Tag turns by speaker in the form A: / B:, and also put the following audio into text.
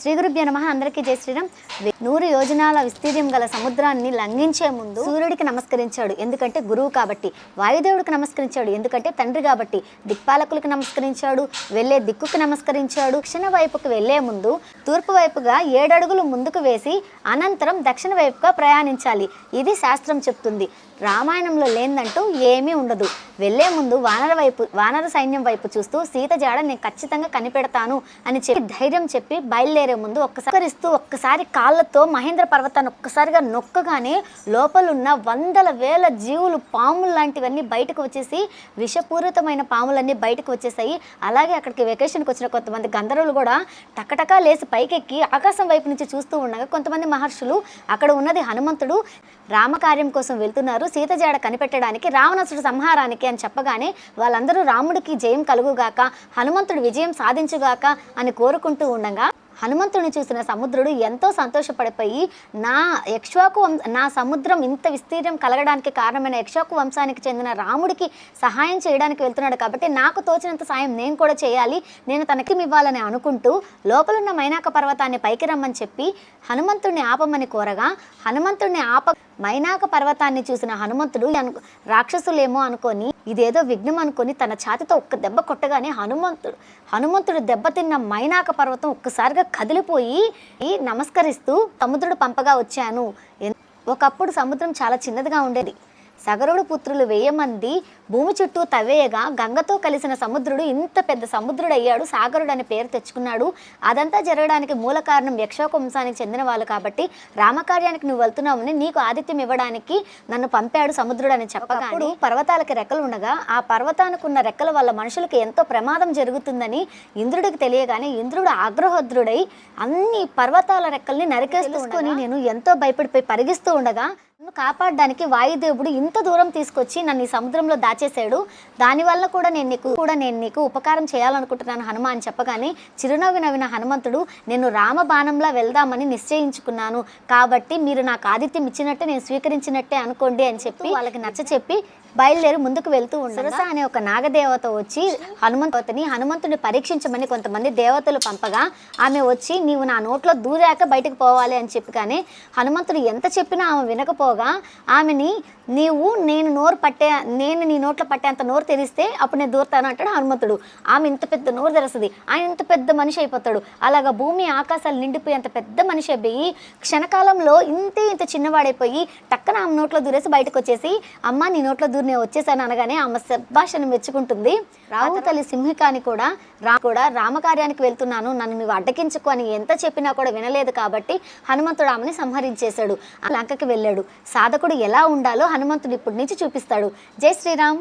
A: శ్రీ గురుభ్యో నమ. అందరికీ జై శ్రీరామ్. నూరు యోజనాల విస్తీర్యం గల సముద్రాన్ని లంఘించే ముందు సూర్యుడికి నమస్కరించాడు. ఎందుకంటే గురువు కాబట్టి వాయుదేవుడికి నమస్కరించాడు. ఎందుకంటే తండ్రి కాబట్టి దిక్పాలకులకు నమస్కరించాడు వెళ్ళే దిక్కుకు నమస్కరించాడు. దక్షిణ వైపుకు వెళ్ళే ముందు తూర్పు వైపుగా ఏడడుగులు ముందుకు వేసి అనంతరం దక్షిణ వైపుగా ప్రయాణించాలి. ఇది శాస్త్రం చెప్తుంది. రామాయణంలో లేదంటూ ఏమీ ఉండదు. వెళ్ళే ముందు వానర వైపు వానర సైన్యం వైపు చూస్తూ సీత జాడ నేను ఖచ్చితంగా కనిపెడతాను అని చెప్పి ధైర్యం చెప్పి బయలుదేరి ముందు ఒక్కసారిస్తూ ఒక్కసారి కాళ్ళతో మహేంద్ర పర్వతాన్ని ఒక్కసారిగా నొక్కగానే లోపలున్న వందల వేల జీవులు పాములు లాంటివన్నీ బయటకు వచ్చేసి విషపూరితమైన పాములన్నీ బయటకు వచ్చేసాయి. అలాగే అక్కడికి వెకేషన్కి వచ్చిన కొంతమంది గంధర్వులు కూడా టకటకా లేసి పైకెక్కి ఆకాశం వైపు నుంచి చూస్తూ ఉండగా కొంతమంది మహర్షులు అక్కడ ఉన్నది హనుమంతుడు రామకార్యం కోసం వెళ్తున్నారు. సీత జాడ కనిపెట్టడానికి రావణసుడు సంహారానికి అని చెప్పగానే వాళ్ళందరూ రాముడికి జయం కలుగుగాక హనుమంతుడు విజయం సాధించుగాక అని కోరుకుంటూ ఉండగా హనుమంతుడిని చూసిన సముద్రుడు ఎంతో సంతోషపడిపోయి నా యక్ష్వాకు నా సముద్రం ఇంత విస్తీర్ణం కలగడానికి కారణమైన యక్ష్వాకు వంశానికి చెందిన రాముడికి సహాయం చేయడానికి వెళ్తున్నాడు కాబట్టి నాకు తోచినంత సాయం నేను కూడా చేయాలి నేను తనకి ఇవ్వాలని అనుకుంటూ లోపలున్న మైనాక పర్వతాన్ని పైకి రమ్మని చెప్పి హనుమంతుడిని ఆపమని కోరగా హనుమంతుడిని ఆప మైనాక పర్వతాన్ని చూసిన హనుమంతుడు అను రాక్షసులేమో అనుకొని ఇదేదో విఘ్నం అనుకొని తన ఛాతితో ఒక్క దెబ్బ కొట్టగానే హనుమంతుడు హనుమంతుడు దెబ్బతిన్న మైనాక పర్వతం ఒక్కసారిగా కదిలిపోయి నమస్కరిస్తూ సముద్రుడు పంపగా వచ్చాను. ఒకప్పుడు సముద్రం చాలా చిన్నదిగా ఉండేది. సగరుడు పుత్రులు వెయ్యి మంది భూమి చుట్టూ తవ్వేయగా గంగతో కలిసిన సముద్రుడు ఇంత పెద్ద సముద్రుడు అయ్యాడు సాగరుడు అనే పేరు తెచ్చుకున్నాడు. అదంతా జరగడానికి మూల కారణం యక్షోక వంశానికి చెందిన వాళ్ళు కాబట్టి రామకార్యానికి నువ్వు వెళ్తున్నావని నీకు ఆతిథ్యం ఇవ్వడానికి నన్ను పంపాడు సముద్రుడు అని చెప్పగానే పర్వతాలకి రెక్కలు ఉండగా ఆ పర్వతానికి ఉన్న రెక్కల వల్ల మనుషులకు ఎంతో ప్రమాదం జరుగుతుందని ఇంద్రుడికి తెలియగానే ఇంద్రుడు ఆగ్రహోద్రుడై అన్ని పర్వతాల రెక్కల్ని నరికేస్తూ నేను ఎంతో భయపడిపోయి పరిగిస్తూ ఉండగా కాపాడడానికి వాయుదేవుడు ఇంత దూరం తీసుకొచ్చి నన్ను ఈ సముద్రంలో దాచేశాడు. దానివల్ల కూడా నేను నీకు కూడా నేను నీకు ఉపకారం చేయాలనుకుంటున్నాను హనుమ అని చెప్పగానే చిరునవ్వు నవ్విన హనుమంతుడు నేను రామబాణంలా వెళ్దామని నిశ్చయించుకున్నాను. కాబట్టి మీరు నాకు ఆదిత్యం ఇచ్చినట్టే నేను స్వీకరించినట్టే అనుకోండి అని చెప్పి వాళ్ళకి నచ్చ చెప్పి బయలుదేరి ముందుకు వెళ్తూ ఉండరు అనే ఒక నాగదేవత వచ్చి హనుమంతవతని హనుమంతుని పరీక్షించమని కొంతమంది దేవతలు పంపగా ఆమె వచ్చి నీవు నా నోట్లో దూరాక బయటకు పోవాలి అని చెప్పి కానీ హనుమంతుడు ఎంత చెప్పినా ఆమె వినకపోగా ఆమెని నీవు నేను నోరు పట్టే నేను నీ నోట్లో పట్టేంత నోరు తెరిస్తే అప్పుడు నేను దూరుతాను అంటాడు హనుమంతుడు. ఆమె ఇంత పెద్ద నోరు తెరుస్తుంది. ఆయన ఇంత పెద్ద మనిషి అయిపోతాడు. అలాగా భూమి ఆకాశాలు నిండిపోయి అంత పెద్ద మనిషి అయిపోయి క్షణకాలంలో ఇంతే ఇంత చిన్నవాడైపోయి టక్కన ఆమె నోట్లో దూరేసి బయటకు వచ్చేసి అమ్మ నీ నోట్లో దూరి నేను వచ్చేసాను అనగానే ఆమె భాషను మెచ్చుకుంటుంది. రావు తల్లి సింహికాని కూడా రా కూడా రామకార్యానికి వెళ్తున్నాను. నన్ను నువ్వు అడ్డకించుకో అని ఎంత చెప్పినా కూడా వినలేదు కాబట్టి హనుమంతుడు ఆమెని సంహరించేశాడు. ఆ లంకకి వెళ్ళాడు. సాధకుడు ఎలా ఉండాలో హనుమంతుడు ఇప్పటి నుంచి చూపిస్తాడు. జై శ్రీరామ్.